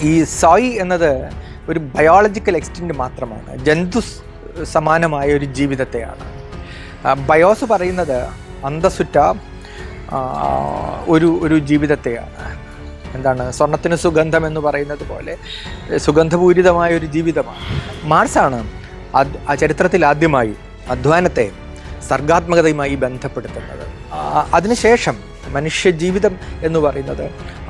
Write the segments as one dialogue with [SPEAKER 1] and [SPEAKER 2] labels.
[SPEAKER 1] ഈ സോയ് എന്നത് ഒരു ബയോളജിക്കൽ എക്സ്റ്റന്റ് മാത്രമാണ്. ജന്തു സമാനമായ ഒരു ജീവിതത്തെയാണ്. ബയോസ് പറയുന്നത് അന്തസുറ്റ ഒരു ഒരു ജീവിതത്തെയാണ്. എന്താണ്? സ്വർണത്തിന് സുഗന്ധം എന്ന് പറയുന്നത് പോലെ സുഗന്ധപൂരിതമായ ഒരു ജീവിതമാണ്. മാർസാണ് ആ ചരിത്രത്തിൽ ആദ്യമായി അധ്വാനത്തെ സർഗാത്മകതയുമായി ബന്ധപ്പെടുത്തുന്നത്. അതിനുശേഷം മനുഷ്യ ജീവിതം എന്ന് പറയുന്നത്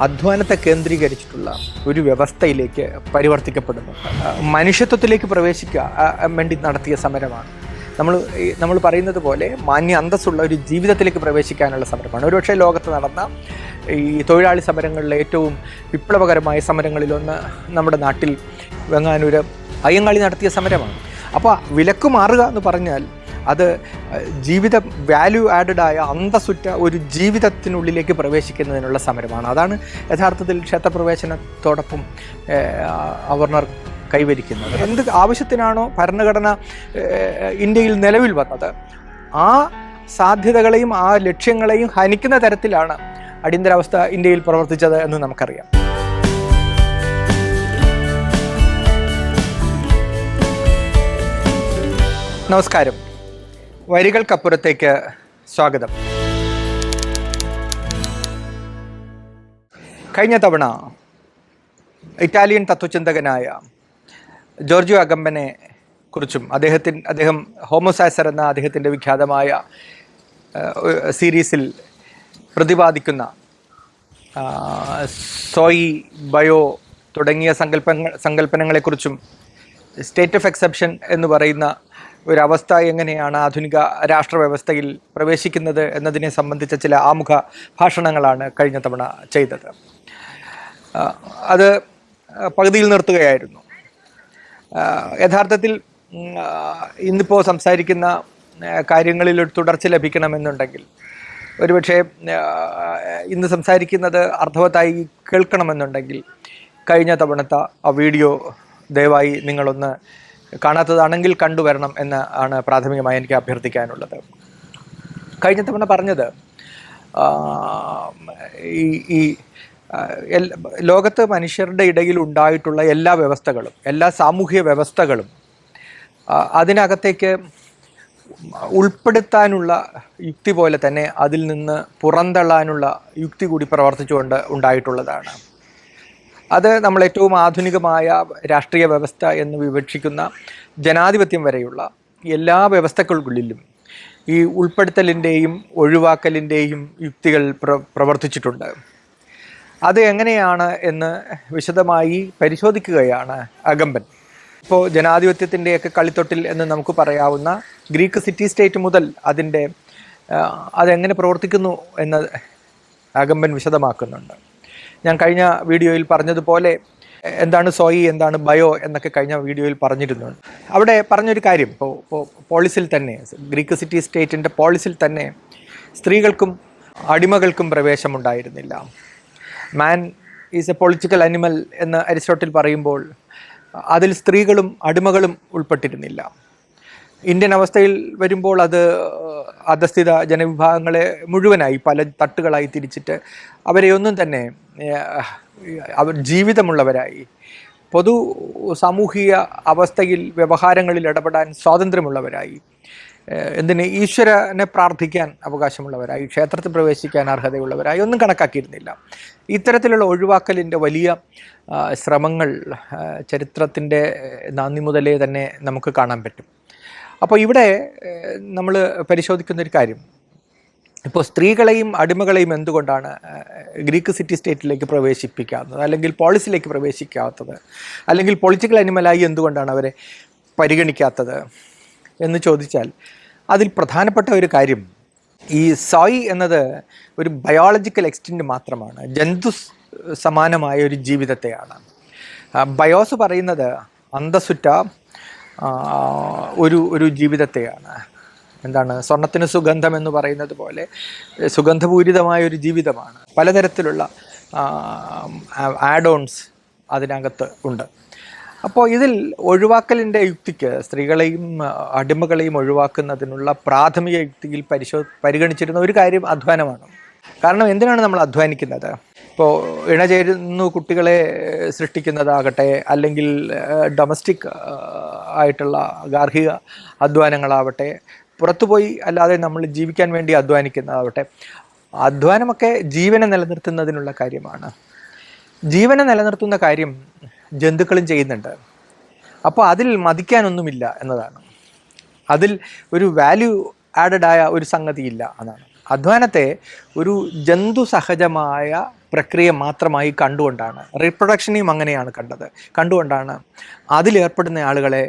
[SPEAKER 1] അധ്വാനത്തെ കേന്ദ്രീകരിച്ചിട്ടുള്ള ഒരു വ്യവസ്ഥയിലേക്ക് പരിവർത്തിക്കപ്പെടുന്നു. മനുഷ്യത്വത്തിലേക്ക് പ്രവേശിക്കുക വേണ്ടി നടത്തിയ സമരമാണ്. നമ്മൾ നമ്മൾ പറയുന്നത് പോലെ മാന്യ അന്തസ്സുള്ള ഒരു ജീവിതത്തിലേക്ക് പ്രവേശിക്കാനുള്ള സമരമാണ്. ഒരുപക്ഷെ ലോകത്ത് നടന്ന ഈ തൊഴിലാളി സമരങ്ങളിലെ ഏറ്റവും വിപ്ലവകരമായ സമരങ്ങളിലൊന്ന് നമ്മുടെ നാട്ടിൽ വെങ്ങാനൂര് അയ്യങ്കാളി നടത്തിയ സമരമാണ്. അപ്പോൾ വിലക്ക് മാറുക എന്ന് പറഞ്ഞാൽ അത് ജീവിത വാല്യൂ ആഡഡ് ആയ അന്തസ്സുറ്റ ഒരു ജീവിതത്തിനുള്ളിലേക്ക് പ്രവേശിക്കുന്നതിനുള്ള സമരമാണ്. അതാണ് യഥാർത്ഥത്തിൽ ക്ഷേത്രപ്രവേശനത്തോടൊപ്പം അവർണർ കൈവരിക്കുന്നത്. എന്ത് ആവശ്യത്തിനാണോ ഭരണഘടന ഇന്ത്യയിൽ നിലവിൽ വന്നത് ആ സാധ്യതകളെയും ആ ലക്ഷ്യങ്ങളെയും ഹനിക്കുന്ന തരത്തിലാണ് അടിയന്തരാവസ്ഥ ഇന്ത്യയിൽ പ്രവർത്തിച്ചത് എന്ന് നമുക്കറിയാം. നമസ്കാരം. വരികൾക്കപ്പുറത്തേക്ക് സ്വാഗതം. കഴിഞ്ഞ തവണ ഇറ്റാലിയൻ തത്വചിന്തകനായ ജോർജിയോ അഗമ്പനെ കുറിച്ചും അദ്ദേഹത്തിന് അദ്ദേഹം ഹോമോസാസർ എന്ന അദ്ദേഹത്തിന്റെ വിഖ്യാതമായ സീരീസിൽ പ്രതിപാദിക്കുന്ന സോയി ബയോ തുടങ്ങിയ സങ്കല്പങ്ങൾ സങ്കല്പനങ്ങളെക്കുറിച്ചും സ്റ്റേറ്റ് ഓഫ് എക്സെപ്ഷൻ എന്ന് പറയുന്ന ഒരവസ്ഥ എങ്ങനെയാണ് ആധുനിക രാഷ്ട്രവ്യവസ്ഥയിൽ പ്രവേശിക്കുന്നത് എന്നതിനെ സംബന്ധിച്ച ചില ആമുഖ ഭാഷണങ്ങളാണ് കഴിഞ്ഞ തവണ ചെയ്തത്. അത് പകുതിയിൽ നിർത്തുകയായിരുന്നു. യഥാർത്ഥത്തിൽ ഇന്നിപ്പോൾ സംസാരിക്കുന്ന കാര്യങ്ങളിൽ ഒരു തുടർച്ച ലഭിക്കണമെന്നുണ്ടെങ്കിൽ ഒരുപക്ഷെ ഇന്ന് സംസാരിക്കുന്നത് അർത്ഥവത്തായി കേൾക്കണമെന്നുണ്ടെങ്കിൽ കഴിഞ്ഞ തവണത്തെ ആ വീഡിയോ ദയവായി നിങ്ങളൊന്ന് കാണാത്തതാണെങ്കിൽ കണ്ടുവരണം എന്ന് ആണ് പ്രാഥമികമായി എനിക്ക് അഭ്യർത്ഥിക്കാനുള്ളത്. കഴിഞ്ഞ തവണ പറഞ്ഞത് ഈ ഈ ലോകത്ത് മനുഷ്യരുടെ ഇടയിൽ ഉണ്ടായിട്ടുള്ള എല്ലാ വ്യവസ്ഥകളും എല്ലാ സാമൂഹ്യ വ്യവസ്ഥകളും അതിനകത്തേക്ക് ഉൾപ്പെടുത്താനുള്ള യുക്തി പോലെ തന്നെ അതിൽ നിന്ന് പുറന്തള്ളാനുള്ള യുക്തി കൂടി പ്രവർത്തിച്ചുകൊണ്ട് ഉണ്ടായിട്ടുള്ളതാണ്. അത് നമ്മൾ ഏറ്റവും ആധുനികമായ രാഷ്ട്രീയ വ്യവസ്ഥ എന്ന് വിവക്ഷിക്കുന്ന ജനാധിപത്യം വരെയുള്ള എല്ലാ വ്യവസ്ഥകൾക്കുള്ളിലും ഈ ഉൾപ്പെടുത്തലിന്റെയും ഒഴിവാക്കലിന്റെയും യുക്തികൾ പ്ര പ്രവർത്തിച്ചിട്ടുണ്ട്. അത് എങ്ങനെയാണ് എന്ന് വിശദമായി പരിശോധിക്കുകയാണ് അഗമ്പൻ. ഇപ്പോൾ ജനാധിപത്യത്തിന്റെയൊക്കെ കളിത്തൊട്ടിൽ എന്ന് നമുക്ക് പറയാവുന്ന ഗ്രീക്ക് സിറ്റി സ്റ്റേറ്റ് മുതൽ അതിന്റെ അതെങ്ങനെ പ്രവർത്തിക്കുന്നു എന്ന് അഗമ്പൻ വിശദമാക്കുന്നുണ്ട്. ഞാൻ കഴിഞ്ഞ വീഡിയോയിൽ പറഞ്ഞതുപോലെ എന്താണ് സോയി എന്താണ് ബയോ എന്നൊക്കെ കഴിഞ്ഞ വീഡിയോയിൽ പറഞ്ഞിരുന്നുണ്ട് അവിടെ പറഞ്ഞൊരു കാര്യം ഇപ്പോൾ പോളിസിൽ തന്നെ ഗ്രീക്ക് സിറ്റി സ്റ്റേറ്റിന്റെ പോളിസിൽ തന്നെ സ്ത്രീകൾക്കും അടിമകൾക്കും പ്രവേശമുണ്ടായിരുന്നില്ല. Man is a political animal എന്ന് അരിസ്റ്റോട്ടിൽ പറയുമ്പോൾ അതിൽ സ്ത്രീകളും അടിമകളും ഉൾപ്പെട്ടിരുന്നില്ല. ഇന്ത്യൻ അവസ്ഥയിൽ വരുമ്പോൾ അത് അധസ്ഥിത ജനവിഭാഗങ്ങളെ മുഴുവനായി പല തട്ടുകളായി തിരിച്ചിട്ട് അവരെ ഒന്നും തന്നെ അവർ ജീവിതമുള്ളവരായി പൊതു സാമൂഹിക അവസ്ഥയിൽ വ്യവഹാരങ്ങളിൽ ഇടപെടാൻ സ്വാതന്ത്ര്യമുള്ളവരായി എന്തിന് ഈശ്വരനെ പ്രാർത്ഥിക്കാൻ അവകാശമുള്ളവരായി ക്ഷേത്രത്തിൽ പ്രവേശിക്കാൻ അർഹതയുള്ളവരായി ഒന്നും കണക്കാക്കിയിരുന്നില്ല. ഇത്തരത്തിലുള്ള ഒഴിവാക്കലിന്റെ വലിയ ശ്രമങ്ങൾ ചരിത്രത്തിന്റെ നാന്ദി മുതലേ തന്നെ നമുക്ക് കാണാൻ പറ്റും. അപ്പോൾ ഇവിടെ നമ്മൾ പരിശോധിക്കുന്ന ഒരു കാര്യം. ഇപ്പോൾ സ്ത്രീകളെയും അടിമകളെയും എന്തുകൊണ്ടാണ് ഗ്രീക്ക് സിറ്റി സ്റ്റേറ്റിലേക്ക് പ്രവേശിപ്പിക്കാത്തത് അല്ലെങ്കിൽ പോളിസിയിലേക്ക് പ്രവേശിക്കാത്തത് അല്ലെങ്കിൽ പൊളിറ്റിക്കൽ അനിമലായി എന്തുകൊണ്ടാണ് അവരെ പരിഗണിക്കാത്തത് എന്ന് ചോദിച്ചാൽ അതിൽ പ്രധാനപ്പെട്ട ഒരു കാര്യം ഈ സോയ് എന്നത് ഒരു ബയോളജിക്കൽ എക്സ്റ്റന്റ് മാത്രമാണ് ജന്തു സമാനമായ ഒരു ജീവിതത്തെയാണ്. ബയോസ് പറയുന്നത് അന്തസുറ്റ ഒരു ഒരു ജീവിതത്തെയാണ്. എന്താണ്? സ്വർണത്തിന് സുഗന്ധം എന്ന് പറയുന്നത് പോലെ സുഗന്ധപൂരിതമായ ഒരു ജീവിതമാണ്. പലതരത്തിലുള്ള ആഡ് ഓൺസ് അതിനകത്ത് ഉണ്ട്. അപ്പോൾ ഇതിൽ ഒഴിവാക്കലിന്റെ യുക്തിക്ക് സ്ത്രീകളെയും അടിമകളെയും ഒഴിവാക്കുന്നതിനുള്ള പ്രാഥമിക യുക്തിയിൽ പരിശോ പരിഗണിച്ചിരുന്ന ഒരു കാര്യം അധ്വാനമാണ്. കാരണം എന്തിനാണ് നമ്മൾ അധ്വാനിക്കുന്നത്? ഇപ്പോൾ ഇണചേരുന്നു കുട്ടികളെ സൃഷ്ടിക്കുന്നതാകട്ടെ അല്ലെങ്കിൽ ഡൊമസ്റ്റിക് ആയിട്ടുള്ള ഗാർഹിക അധ്വാനങ്ങളാവട്ടെ പുറത്തുപോയി അല്ലാതെ നമ്മൾ ജീവിക്കാൻ വേണ്ടി അധ്വാനിക്കുന്നതാവട്ടെ അധ്വാനമൊക്കെ ജീവനെ നിലനിർത്തുന്നതിനുള്ള കാര്യമാണ്. ജീവനെ നിലനിർത്തുന്ന കാര്യം ജന്തുക്കളും ചെയ്യുന്നുണ്ട്. അപ്പോൾ അതിൽ മതിക്കാനൊന്നുമില്ല എന്നതാണ്. അതിൽ ഒരു വാല്യൂ ആഡഡ് ആയ ഒരു സംഗതിയില്ല എന്നാണ്. അധ്വാനത്തെ ഒരു ജന്തു സഹജമായ പ്രക്രിയ മാത്രമായി കണ്ടുകൊണ്ടാണ്. റീപ്രൊഡക്ഷനെയും അങ്ങനെയാണ് കണ്ടത്. കണ്ടുകൊണ്ടാണ് അതിലേർപ്പെടുന്ന ആളുകളെ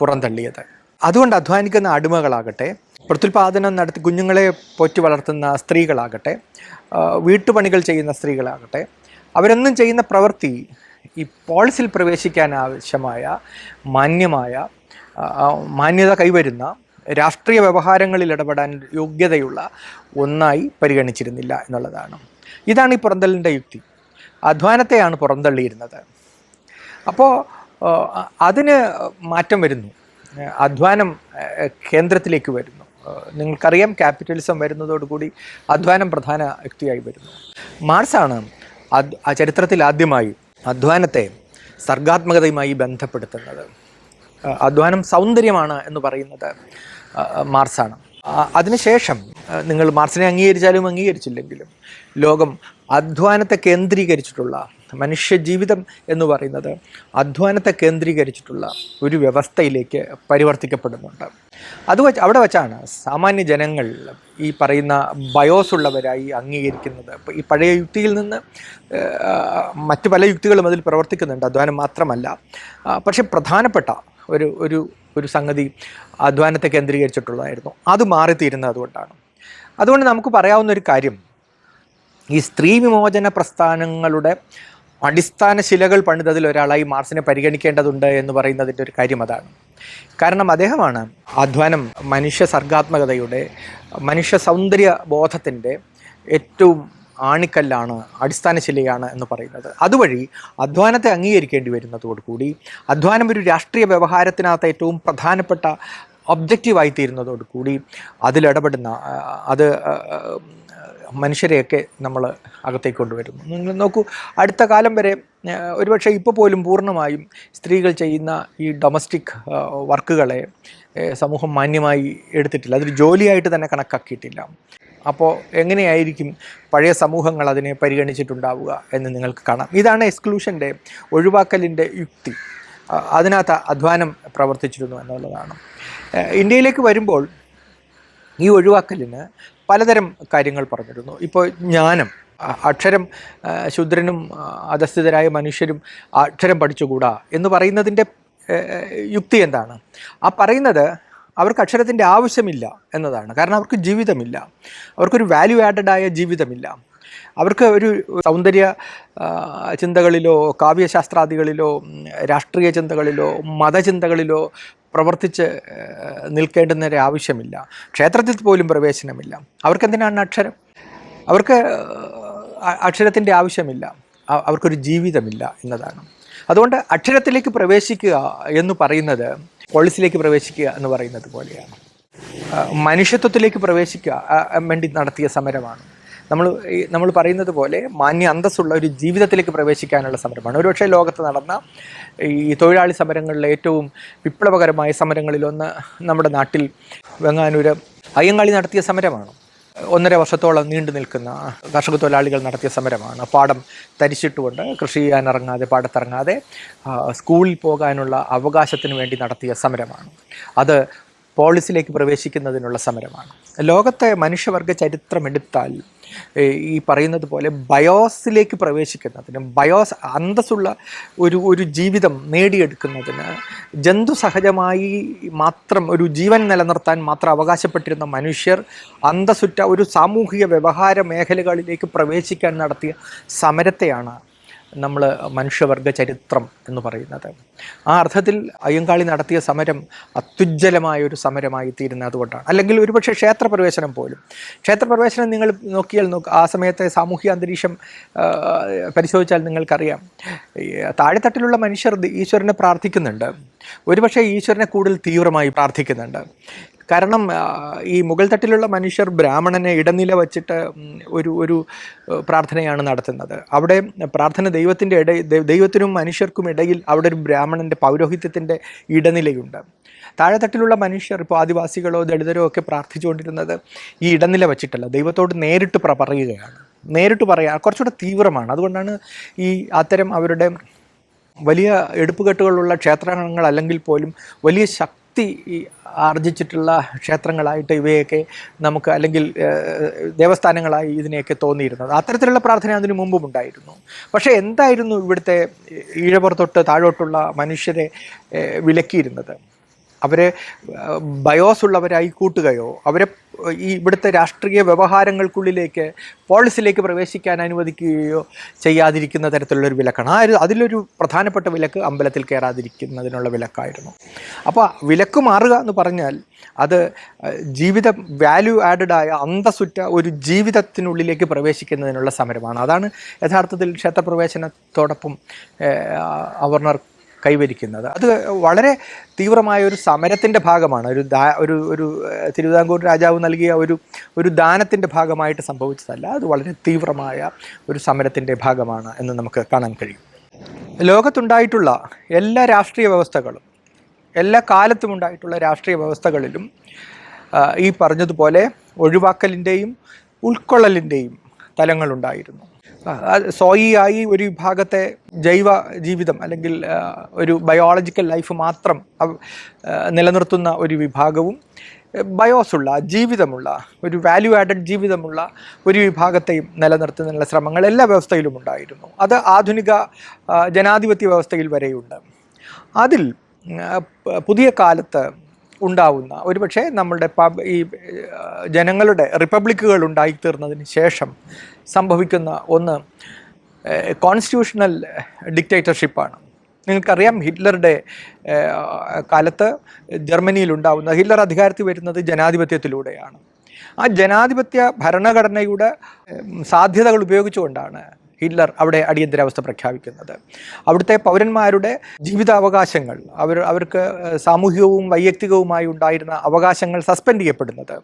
[SPEAKER 1] പുറന്തള്ളിയത്. അതുകൊണ്ട് അധ്വാനിക്കുന്ന അടിമകളാകട്ടെ പ്രത്യുൽപാദനം നടത്തി കുഞ്ഞുങ്ങളെ പോറ്റി വളർത്തുന്ന സ്ത്രീകളാകട്ടെ വീട്ടുപണികൾ ചെയ്യുന്ന സ്ത്രീകളാകട്ടെ അവരൊന്നും ചെയ്യുന്ന പ്രവൃത്തി ഈ പോളിസിൽ പ്രവേശിക്കാൻ ആവശ്യമായ മാന്യമായ മാന്യത കൈവരുന്ന രാഷ്ട്രീയ വ്യവഹാരങ്ങളിൽ ഇടപെടാൻ യോഗ്യതയുള്ള ഒന്നായി പരിഗണിച്ചിരുന്നില്ല എന്നുള്ളതാണ്. ഇതാണ് ഈ പുറന്തള്ളിന്റെ യുക്തി. അധ്വാനത്തെയാണ് പുറന്തള്ളിയിരുന്നത്. അപ്പോൾ അതിന് മാറ്റം വരുന്നു. അധ്വാനം കേന്ദ്രത്തിലേക്ക് വരുന്നു. നിങ്ങൾക്കറിയാം ക്യാപിറ്റലിസം വരുന്നതോടുകൂടി അധ്വാനം പ്രധാന യുക്തിയായി വരുന്നു. മാർസാണ് ആ ചരിത്രത്തിൽ ആദ്യമായി അധ്വാനത്തെ സർഗാത്മകതയുമായി ബന്ധപ്പെടുത്തുന്നത്. അധ്വാനം സൗന്ദര്യമാണ് എന്ന് പറയുന്നത് മാർസാണ്. അതിനുശേഷം നിങ്ങൾ മാർസിനെ അംഗീകരിച്ചാലും അംഗീകരിച്ചില്ലെങ്കിലും ലോകം അധ്വാനത്തെ കേന്ദ്രീകരിച്ചിട്ടുള്ള മനുഷ്യജീവിതം എന്ന് പറയുന്നത് അധ്വാനത്തെ കേന്ദ്രീകരിച്ചിട്ടുള്ള ഒരു വ്യവസ്ഥയിലേക്ക് പരിവർത്തിക്കപ്പെടുന്നുണ്ട്. അത് വച്ച് അവിടെ വച്ചാണ് സാമാന്യ ജനങ്ങൾ ഈ പറയുന്ന ബയോസ് ഉള്ളവരായി അംഗീകരിക്കുന്നത്. ഈ പഴയ യുക്തിയിൽ നിന്ന് മറ്റു പല യുക്തികളും അതിൽ പ്രവർത്തിക്കുന്നുണ്ട്. അധ്വാനം മാത്രമല്ല. പക്ഷേ പ്രധാനപ്പെട്ട ഒരു ഒരു ഒരു സംഗതി അധ്വാനത്തെ കേന്ദ്രീകരിച്ചിട്ടുള്ളതായിരുന്നു. അത് മാറിത്തീരുന്നത് അതുകൊണ്ടാണ് അതുകൊണ്ട് നമുക്ക് പറയാവുന്ന ഒരു കാര്യം ഈ സ്ത്രീ വിമോചന പ്രസ്ഥാനങ്ങളുടെ അടിസ്ഥാന ശിലകൾ പണിതതിൽ ഒരാളായി മാർസിനെ പരിഗണിക്കേണ്ടതുണ്ട് എന്ന് പറയുന്നതിന്റെ ഒരു കാര്യം അതാണ്. കാരണം അദ്ദേഹമാണ് അധ്വാനം മനുഷ്യ സർഗാത്മകതയുടെ മനുഷ്യ സൗന്ദര്യ ബോധത്തിന്റെ ഏറ്റവും ആണിക്കല്ലാണ് അടിസ്ഥാന ശിലയാണ് എന്ന് പറയുന്നത്. അതുവഴി അധ്വാനത്തെ അംഗീകരിക്കേണ്ടി വരുന്നതോടുകൂടി അധ്വാനം ഒരു രാഷ്ട്രീയ വ്യവഹാരത്തിനകത്ത് ഏറ്റവും പ്രധാനപ്പെട്ട ഒബ്ജക്റ്റീവായി തീരുന്നതോടുകൂടി അതിലിടപെടുന്ന അത് മനുഷ്യരെയൊക്കെ നമ്മൾ അകത്തേക്ക് കൊണ്ടുവരുന്നു. നിങ്ങൾ നോക്കൂ അടുത്ത കാലം വരെ ഒരുപക്ഷെ ഇപ്പോൾ പോലും പൂർണമായും സ്ത്രീകൾ ചെയ്യുന്ന ഈ ഡൊമസ്റ്റിക് വർക്കുകളെ സമൂഹം മാന്യമായി എടുത്തിട്ടില്ല. അതൊരു ജോലിയായിട്ട് തന്നെ കണക്കാക്കിയിട്ടില്ല. അപ്പോൾ എങ്ങനെയായിരിക്കും പഴയ സമൂഹങ്ങൾ അതിനെ പരിഗണിച്ചിട്ടുണ്ടാവുക എന്ന് നിങ്ങൾക്ക് കാണാം. ഇതാണ് എക്സ്ക്ലൂഷന്റെ ഒഴിവാക്കലിന്റെ യുക്തി. അതിനകത്ത് അധ്വാനം പ്രവർത്തിച്ചിരുന്നു എന്നുള്ളതാണ്. ഇന്ത്യയിലേക്ക് വരുമ്പോൾ ഈ ഒഴിവാക്കലിന് പലതരം കാര്യങ്ങൾ പറഞ്ഞിരുന്നു. ഇപ്പോൾ ജ്ഞാനം അക്ഷരം ശൂദ്രനും അധസ്ഥിതരായ മനുഷ്യരും അക്ഷരം പഠിച്ചുകൂടാ എന്ന് പറയുന്നതിന്റെ യുക്തി എന്താണ്? ആ പറയുന്നത് അവർക്ക് അക്ഷരത്തിന്റെ ആവശ്യമില്ല എന്നതാണ്. കാരണം അവർക്ക് ജീവിതമില്ല. അവർക്കൊരു വാല്യൂ ആഡഡ് ആയ ജീവിതമില്ല. അവർക്ക് ഒരു സൗന്ദര്യ ചിന്തകളിലോ കാവ്യശാസ്ത്രാദികളിലോ രാഷ്ട്രീയ ചിന്തകളിലോ മതചിന്തകളിലോ പ്രവർത്തിച്ച് നിൽക്കേണ്ടുന്നൊരു നിൽക്കേണ്ടുന്ന ആവശ്യമില്ല. ക്ഷേത്രത്തിൽ പോലും പ്രവേശനമില്ല. അവർക്ക് എന്തിനാണ് അക്ഷരം? അവർക്ക് അക്ഷരത്തിന്റെ ആവശ്യമില്ല. അവർക്കൊരു ജീവിതമില്ല എന്നതാണ്. അതുകൊണ്ട് അക്ഷരത്തിലേക്ക് പ്രവേശിക്കുക എന്ന് പറയുന്നത് പോളിസിലേക്ക് പ്രവേശിക്കുക എന്ന് പറയുന്നത് പോലെയാണ്. മനുഷ്യത്വത്തിലേക്ക് പ്രവേശിക്കുക വേണ്ടി നടത്തിയ സമരമാണ്. നമ്മൾ നമ്മൾ പറയുന്നത് പോലെ മാന്യ അന്തസ്സുള്ള ഒരു ജീവിതത്തിലേക്ക് പ്രവേശിക്കാനുള്ള സമരമാണ്. ഒരുപക്ഷെ ലോകത്ത് നടന്ന ഈ തൊഴിലാളി സമരങ്ങളിലെ ഏറ്റവും വിപ്ലവകരമായ സമരങ്ങളിലൊന്ന് നമ്മുടെ നാട്ടിൽ വെങ്ങാനൂര് അയ്യങ്കാളി നടത്തിയ സമരമാണ്. ഒന്നര വർഷത്തോളം നീണ്ടു നിൽക്കുന്ന കർഷക തൊഴിലാളികൾ നടത്തിയ സമരമാണ്. പാടം തരിച്ചിട്ടുകൊണ്ട് കൃഷി ചെയ്യാനിറങ്ങാതെ പാടത്തിറങ്ങാതെ സ്കൂളിൽ പോകാനുള്ള അവകാശത്തിന് വേണ്ടി നടത്തിയ സമരമാണ്. അത് പോളിസിലേക്ക് പ്രവേശിക്കുന്നതിനുള്ള സമരമാണ്. ലോകത്തെ മനുഷ്യവർഗ ചരിത്രം എടുത്താൽ ഈ പറയുന്നത് പോലെ ബയോസിലേക്ക് പ്രവേശിക്കുന്നതിന് ബയോസ് അന്തസ്സുള്ള ഒരു ഒരു ജീവിതം നേടിയെടുക്കുന്നതിന് ജന്തു സഹജമായി മാത്രം ഒരു ജീവൻ നിലനിർത്താൻ മാത്രം അവകാശപ്പെട്ടിരുന്ന മനുഷ്യർ അന്തസ്സുറ്റ ഒരു സാമൂഹിക വ്യവഹാര മേഖലകളിലേക്ക് പ്രവേശിക്കാൻ നടത്തിയ സമരത്തെയാണ് നമ്മൾ മനുഷ്യവർഗ ചരിത്രം എന്ന് പറയുന്നത്. ആ അർത്ഥത്തിൽ അയ്യങ്കാളി നടത്തിയ സമരം അത്യുജ്വലമായ ഒരു സമരമായി തീരുന്നത് അതുകൊണ്ടാണ്. അല്ലെങ്കിൽ ഒരുപക്ഷെ ക്ഷേത്രപ്രവേശനം പോലും. ക്ഷേത്രപ്രവേശനം നിങ്ങൾ നോക്കിയാൽ നോക്കുക ആ സമയത്തെ സാമൂഹിക അന്തരീക്ഷം പരിശോധിച്ചാൽ നിങ്ങൾക്കറിയാം. താഴെത്തട്ടിലുള്ള മനുഷ്യർ ഈശ്വരനെ പ്രാർത്ഥിക്കുന്നുണ്ട്. ഒരുപക്ഷെ ഈശ്വരനെ കൂടുതൽ തീവ്രമായി പ്രാർത്ഥിക്കുന്നുണ്ട്. കാരണം ഈ മുഗൾ തട്ടിലുള്ള മനുഷ്യർ ബ്രാഹ്മണനെ ഇടനില വച്ചിട്ട് ഒരു ഒരു പ്രാർത്ഥനയാണ് നടത്തുന്നത്. അവിടെ പ്രാർത്ഥന ദൈവത്തിന്റെ ഇട ദൈവത്തിനും മനുഷ്യർക്കും ഇടയിൽ അവിടെ ഒരു ബ്രാഹ്മണന്റെ പൗരോഹിത്യത്തിന്റെ ഇടനിലയുണ്ട്. താഴെത്തട്ടിലുള്ള മനുഷ്യർ ഇപ്പോൾ ആദിവാസികളോ ദളിതരോ ഒക്കെ പ്രാർത്ഥിച്ചുകൊണ്ടിരുന്നത് ഈ ഇടനില വച്ചിട്ടല്ല. ദൈവത്തോട് നേരിട്ട് പറയുകയാണ്. നേരിട്ട് പറയാ കുറച്ചുകൂടെ തീവ്രമാണ്. അതുകൊണ്ടാണ് ഈ അത്തരം അവരുടെ വലിയ എടുപ്പുകെട്ടുകളുള്ള ക്ഷേത്രങ്ങൾ അല്ലെങ്കിൽ പോലും വലിയ ശക്തി ഈ ആർജിച്ചിട്ടുള്ള ക്ഷേത്രങ്ങളായിട്ട് ഇവയൊക്കെ നമുക്ക് അല്ലെങ്കിൽ ദേവസ്ഥാനങ്ങളായി ഇതിനെയൊക്കെ തോന്നിയിരുന്നത്. അത്തരത്തിലുള്ള പ്രാർത്ഥന അതിനു മുമ്പും ഉണ്ടായിരുന്നു. പക്ഷേ എന്തായിരുന്നു ഇവിടുത്തെ ഈഴപ്പുറത്തൊട്ട് താഴോട്ടുള്ള മനുഷ്യരെ വിലക്കിയിരുന്നത്? അവരെ ബയോസ് ഉള്ളവരായി കൂട്ടുകയോ അവരെ ഈ ഇവിടുത്തെ രാഷ്ട്രീയ വ്യവഹാരങ്ങൾക്കുള്ളിലേക്ക് പോളിസിയിലേക്ക് പ്രവേശിക്കാൻ അനുവദിക്കുകയോ ചെയ്യാതിരിക്കുന്ന തരത്തിലുള്ളൊരു വിലക്കാണ്. ആ ഒരു അതിലൊരു പ്രധാനപ്പെട്ട വിലക്ക് അമ്പലത്തിൽ കയറാതിരിക്കുന്നതിനുള്ള വിലക്കായിരുന്നു. അപ്പോൾ വിലക്ക് മാറുക എന്ന് പറഞ്ഞാൽ അത് ജീവിത വാല്യൂ ആഡഡായ ആയ അന്തസ്സുറ്റ ഒരു ജീവിതത്തിനുള്ളിലേക്ക് പ്രവേശിക്കുന്നതിനുള്ള സമരമാണ്. അതാണ് യഥാർത്ഥത്തിൽ ക്ഷേത്രപ്രവേശനത്തോടൊപ്പം അവർണർ കൈവരിക്കുന്നത്. അത് വളരെ തീവ്രമായ ഒരു സമരത്തിന്റെ ഭാഗമാണ്. ഒരു ദാ ഒരു ഒരു തിരുവിതാംകൂർ രാജാവ് നൽകിയ ഒരു ഒരു ദാനത്തിന്റെ ഭാഗമായിട്ട് സംഭവിച്ചതല്ല. അത് വളരെ തീവ്രമായ ഒരു സമരത്തിന്റെ ഭാഗമാണ് എന്ന് നമുക്ക് കാണാൻ കഴിയും. ലോകത്തുണ്ടായിട്ടുള്ള എല്ലാ രാഷ്ട്രീയ വ്യവസ്ഥകളും എല്ലാ കാലത്തും ഉണ്ടായിട്ടുള്ള രാഷ്ട്രീയ വ്യവസ്ഥകളിലും ഈ പറഞ്ഞതുപോലെ ഒഴിവാക്കലിന്റെയും ഉൾക്കൊള്ളലിന്റെയും തലങ്ങളുണ്ടായിരുന്നു ആ, ആയി ഒരു വിഭാഗത്തെ ജൈവ ജീവിതം അല്ലെങ്കിൽ ഒരു ബയോളജിക്കൽ ലൈഫ് മാത്രം നിലനിർത്തുന്ന ഒരു വിഭാഗവും ബയോസുള്ള ജീവിതമുള്ള ഒരു വാല്യൂ ആഡഡ് ജീവിതമുള്ള ഒരു വിഭാഗത്തെയും നിലനിർത്തുന്നതിനുള്ള ശ്രമങ്ങൾ എല്ലാ വ്യവസ്ഥയിലും ഉണ്ടായിരുന്നു. അത് ആധുനിക ജനാധിപത്യ വ്യവസ്ഥയിൽ വരെയുണ്ട്. അതിൽ പുതിയ കാലത്ത് ഉണ്ടാവുന്ന. ഒരുപക്ഷെ നമ്മളുടെ പബ് ഈ ജനങ്ങളുടെ റിപ്പബ്ലിക്കുകൾ ഉണ്ടായിത്തീർന്നതിന് ശേഷം സംഭവിക്കുന്ന ഒന്ന് കോൺസ്റ്റിറ്റ്യൂഷണൽ ഡിക്റ്റേറ്റർഷിപ്പാണ് നിങ്ങൾക്കറിയാം ഹിറ്റ്ലറുടെ കാലത്ത് ജർമ്മനിയിൽ ഉണ്ടാവുന്ന ഹിറ്റ്ലർ അധികാരത്തിൽ വരുന്നത് ജനാധിപത്യത്തിലൂടെയാണ്. ആ ജനാധിപത്യ ഭരണഘടനയുടെ സാധ്യതകൾ ഉപയോഗിച്ചുകൊണ്ടാണ് ഹിറ്റ്ലർ അവിടെ അടിയന്തരാവസ്ഥ പ്രഖ്യാപിക്കുന്നത്. അവിടുത്തെ പൗരന്മാരുടെ ജീവിതാവകാശങ്ങൾ അവർ അവർക്ക് സാമൂഹികവും വൈയക്തികവുമായി ഉണ്ടായിരുന്ന അവകാശങ്ങൾ സസ്പെൻഡ് ചെയ്യപ്പെടുന്നത്.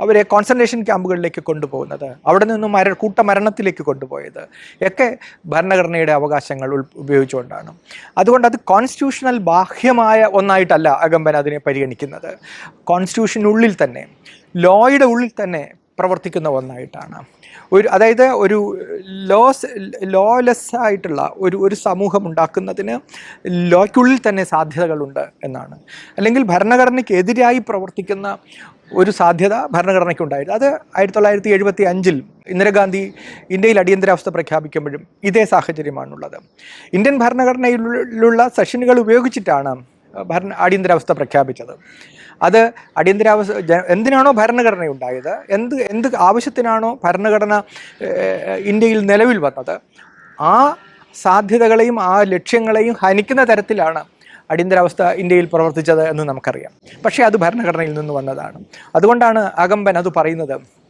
[SPEAKER 1] അവരെ കോൺസെൻട്രേഷൻ ക്യാമ്പുകളിലേക്ക് കൊണ്ടുപോകുന്നത് അവിടെ നിന്നും മര കൂട്ടമരണത്തിലേക്ക് കൊണ്ടുപോയത് ഒക്കെ ഭരണഘടനയുടെ അവകാശങ്ങൾ ഉപയോഗിച്ചുകൊണ്ടാണ്. അതുകൊണ്ട് അത് കോൺസ്റ്റിറ്റ്യൂഷണൽ ബാഹ്യമായ ഒന്നായിട്ടല്ല അകമ്പൻ അതിനെ പരിഗണിക്കുന്നത്. കോൺസ്റ്റിറ്റ്യൂഷനുള്ളിൽ തന്നെ ലോയുടെ ഉള്ളിൽ തന്നെ പ്രവർത്തിക്കുന്ന ഒന്നായിട്ടാണ്. ഒരു അതായത് ഒരു ലോസ് ലോലെസ് ആയിട്ടുള്ള ഒരു ഒരു സമൂഹം ഉണ്ടാക്കുന്നതിന് ലോയ്ക്കുള്ളിൽ തന്നെ സാധ്യതകളുണ്ട് എന്നാണ്. അല്ലെങ്കിൽ ഭരണഘടനയ്ക്ക് എതിരായി പ്രവർത്തിക്കുന്ന ഒരു സാധ്യത ഭരണഘടനയ്ക്കുണ്ടായിരുന്നു. അത് ആയിരത്തി തൊള്ളായിരത്തി എഴുപത്തി അഞ്ചിൽ ഇന്ദിരാഗാന്ധി ഇന്ത്യയിൽ അടിയന്തരാവസ്ഥ പ്രഖ്യാപിക്കുമ്പോഴും ഇതേ സാഹചര്യമാണുള്ളത്. ഇന്ത്യൻ ഭരണഘടനയിലുള്ള സെഷനുകൾ ഉപയോഗിച്ചിട്ടാണ് ഭരണ അടിയന്തരാവസ്ഥ പ്രഖ്യാപിച്ചത്. അത് അടിയന്തരാവസ്ഥ എന്തിനാണോ ഭരണഘടന ഉണ്ടായത് എന്ത് എന്ത് ആവശ്യത്തിനാണോ ഭരണഘടന ഇന്ത്യയിൽ നിലവിൽ വന്നത്? ആ സാധ്യതകളെയും ആ ലക്ഷ്യങ്ങളെയും ഹനിക്കുന്ന തരത്തിലാണ് അടിയന്തരാവസ്ഥ ഇന്ത്യയിൽ പ്രവർത്തിച്ചത് എന്ന് നമുക്കറിയാം. പക്ഷേ അത് ഭരണഘടനയിൽ നിന്ന് വന്നതാണ്. അതുകൊണ്ടാണ് അകമ്പൻ അത് പറയുന്നത്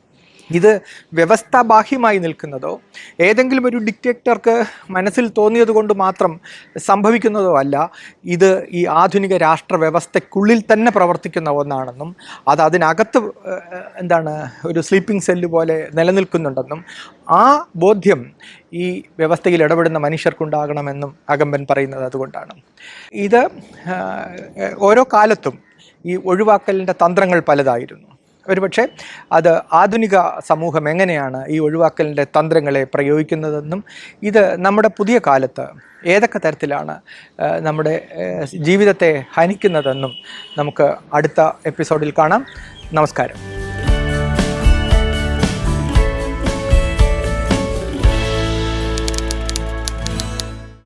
[SPEAKER 1] ഇത് വ്യവസ്ഥാബാഹ്യമായി നിൽക്കുന്നതോ ഏതെങ്കിലും ഒരു ഡിക്റ്റേറ്റർക്ക് മനസ്സിൽ തോന്നിയത് കൊണ്ട് മാത്രം സംഭവിക്കുന്നതോ അല്ല ഇത് ഈ ആധുനിക രാഷ്ട്ര വ്യവസ്ഥയ്ക്കുള്ളിൽ തന്നെ പ്രവർത്തിക്കുന്ന ഒന്നാണെന്നും അത് അതിനകത്ത് എന്താണ് ഒരു സ്ലീപ്പിംഗ് സെല്ല് പോലെ നിലനിൽക്കുന്നുണ്ടെന്നും ആ ബോധ്യം ഈ വ്യവസ്ഥയിൽ ഇടപെടുന്ന മനുഷ്യർക്കുണ്ടാകണമെന്നും അകമ്പൻ പറയുന്നത് അതുകൊണ്ടാണ്. ഇത് ഓരോ കാലത്തും ഈ ഒഴിവാക്കലിന്റെ തന്ത്രങ്ങൾ പലതായിരുന്നു. ഒരുപക്ഷെ അത് ആധുനിക സമൂഹം എങ്ങനെയാണ് ഈ ഒഴിവാക്കലിന്റെ തന്ത്രങ്ങളെ പ്രയോഗിക്കുന്നതെന്നും ഇത് നമ്മുടെ പുതിയ കാലത്ത് ഏതൊക്കെ തരത്തിലാണ് നമ്മുടെ ജീവിതത്തെ ഹനിക്കുന്നതെന്നും നമുക്ക് അടുത്ത എപ്പിസോഡിൽ കാണാം. നമസ്കാരം.